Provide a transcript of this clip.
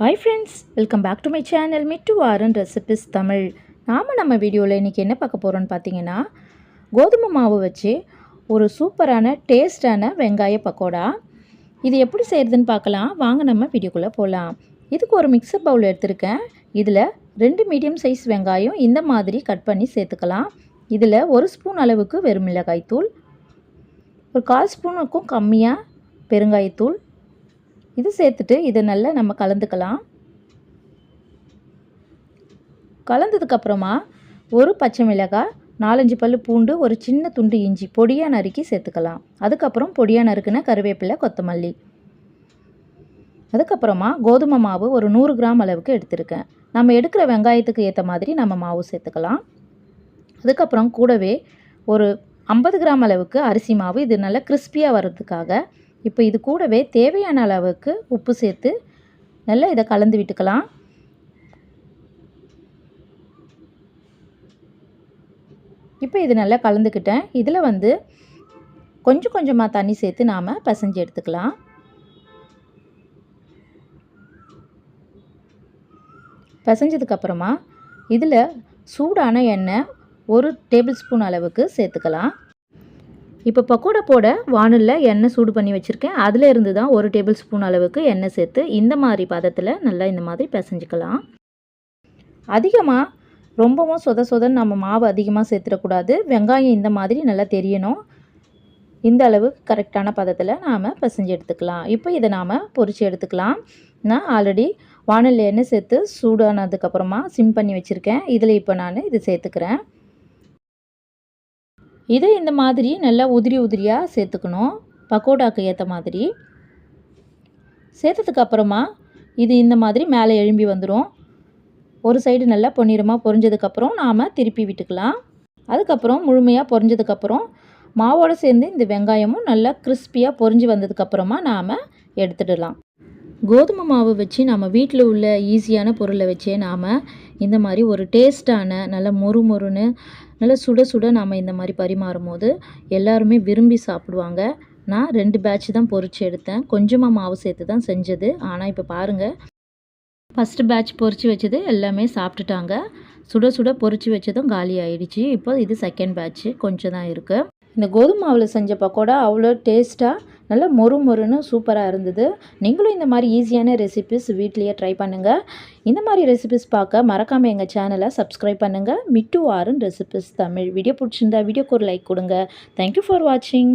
Hi friends welcome back to my channel Mittu Varan recipes Tamil நாம் நம்ம வீடியோவில் இன்றைக்கி என்ன பார்க்க போகிறோன்னு பார்த்தீங்கன்னா கோதுமை மாவு வச்சு ஒரு சூப்பரான டேஸ்டான வெங்காய பக்கோடா. இது எப்படி செய்கிறதுன்னு பார்க்கலாம். வாங்க நம்ம வீடியோக்குள்ளே போகலாம் இதுக்கு ஒரு மிக்சர் பவுல் எடுத்திருக்கேன். இதில் ரெண்டு மீடியம் சைஸ் வெங்காயம் இந்த மாதிரி கட் பண்ணி சேர்த்துக்கலாம். இதில் ஒரு ஸ்பூன் அளவுக்கு வெறும் மிளகாய்த்தூள் ஒரு கால் ஸ்பூனுக்கும் கம்மியாக பெருங்காயத்தூள் இது சேர்த்துட்டு இதை நல்லா நம்ம கலந்துக்கலாம். கலந்ததுக்கப்புறமா ஒரு பச்சை மிளகாய் நாலஞ்சு பல் பூண்டு ஒரு சின்ன துண்டு இஞ்சி பொடியாக நறுக்கி சேர்த்துக்கலாம். அதுக்கப்புறம் பொடியாக நறுக்குன கருவேப்பிலை கொத்தமல்லி. அதுக்கப்புறமா கோதுமை மாவு ஒரு நூறு கிராம் அளவுக்கு எடுத்திருக்கேன். நம்ம எடுக்கிற வெங்காயத்துக்கு ஏற்ற மாதிரி நம்ம மாவு சேர்த்துக்கலாம். அதுக்கப்புறம் கூடவே ஒரு ஐம்பது கிராம் அளவுக்கு அரிசி மாவு இது நல்லா கிறிஸ்பியாக வர்றதுக்காக இப்போ இது கூடவே தேவையான அளவுக்கு உப்பு சேர்த்து நல்லா இதை கலந்து விட்டுக்கலாம். இப்போ இது நல்லா கலந்துக்கிட்டேன். இதில் வந்து கொஞ்சம் கொஞ்சமாக தண்ணி சேர்த்து நாம் பசஞ்சு எடுத்துக்கலாம். பசைஞ்சதுக்கப்புறமா இதில் சூடான எண்ணெய் ஒரு டேபிள் ஸ்பூன் அளவுக்கு சேர்த்துக்கலாம். இப்போ பக்கோடா போட வானலில் எண்ணெய் சூடு பண்ணி வச்சுருக்கேன். அதில் இருந்து தான் ஒரு டேபிள் ஸ்பூன் அளவுக்கு எண்ணெய் சேர்த்து இந்த மாதிரி பதத்தில் நல்லா இந்த மாதிரி பிசைஞ்சிக்கலாம். அதிகமாக ரொம்பவும் சொத சொதன்னு நம்ம மாவு அதிகமாக சேர்த்துடக்கூடாது. வெங்காயம் இந்த மாதிரி நல்லா தெரியணும். இந்த அளவு கரெக்டான பதத்தில் நாம் பிசைஞ்சு எடுத்துக்கலாம். இப்போ இதை நாம் பொரித்து எடுத்துக்கலாம். நான் ஆல்ரெடி வானலில் எண்ணெய் சேர்த்து சூடானதுக்கப்புறமா சிம் பண்ணி வச்சுருக்கேன். இதில் இப்போ நான் இது சேர்த்துக்கிறேன். இது இந்த மாதிரி நல்லா உதிரி உதிரியாக சேர்த்துக்கணும். பக்கோடாக்கு ஏற்ற மாதிரி. சேர்த்ததுக்கு அப்புறமா இது இந்த மாதிரி மேலே எழும்பி வந்துடும் ஒரு சைடு நல்லா பொன்னிறமாக பொரிஞ்சதுக்கப்புறம் நாம் திருப்பி விட்டுக்கலாம். அதுக்கப்புறம் முழுமையாக பொரிஞ்சதுக்கப்புறம் மாவோடு சேர்ந்து இந்த வெங்காயமும் நல்லா கிறிஸ்பியாக பொரிஞ்சு வந்ததுக்கப்புறமா நாம் எடுத்துடலாம். கோதுமை மாவு வச்சு நாம் வீட்டில் உள்ள ஈஸியான பொருளை வச்சே நாம் இந்த மாதிரி ஒரு டேஸ்டான நல்ல மொறு மொறுன்னு நல்லா சுட சுட நாம் இந்த மாதிரி பரிமாறும் போது எல்லாருமே விரும்பி சாப்பிடுவாங்க. நான் ரெண்டு பேட்ச் தான் பொறிச்சு எடுத்தேன். கொஞ்சமாக மாவு சேர்த்து தான் செஞ்சது. ஆனால் இப்போ பாருங்கள் ஃபஸ்ட்டு பேட்ச் பொறிச்சு வச்சது எல்லாமே சாப்பிட்டுட்டாங்க. சுட சுட பொறிச்சு வச்சதும் காலி ஆயிடுச்சு. இப்போ இது செகண்ட் பேட்ச்சு கொஞ்சம் தான் இருக்குது இந்த கோதுமை மாவில் செஞ்ச பக்கோடா அவ்வளோ டேஸ்ட்டாக நல்லா மொறு மொறுன்னு சூப்பராக இருந்தது. நீங்களும் இந்த மாதிரி ஈஸியான ரெசிபிஸ் வீட்லேயே ட்ரை பண்ணுங்கள் இந்த மாதிரி ரெசிபிஸ் பார்க்க மறக்காமல் எங்கள் சேனலை சப்ஸ்கிரைப் பண்ணுங்கள் மிட்டு ஆறுன் ரெசிபிஸ் தமிழ். வீடியோ பிடிச்சிருந்தா வீடியோக்கு ஒரு லைக் கொடுங்க. தேங்க்யூ ஃபார் வாட்சிங்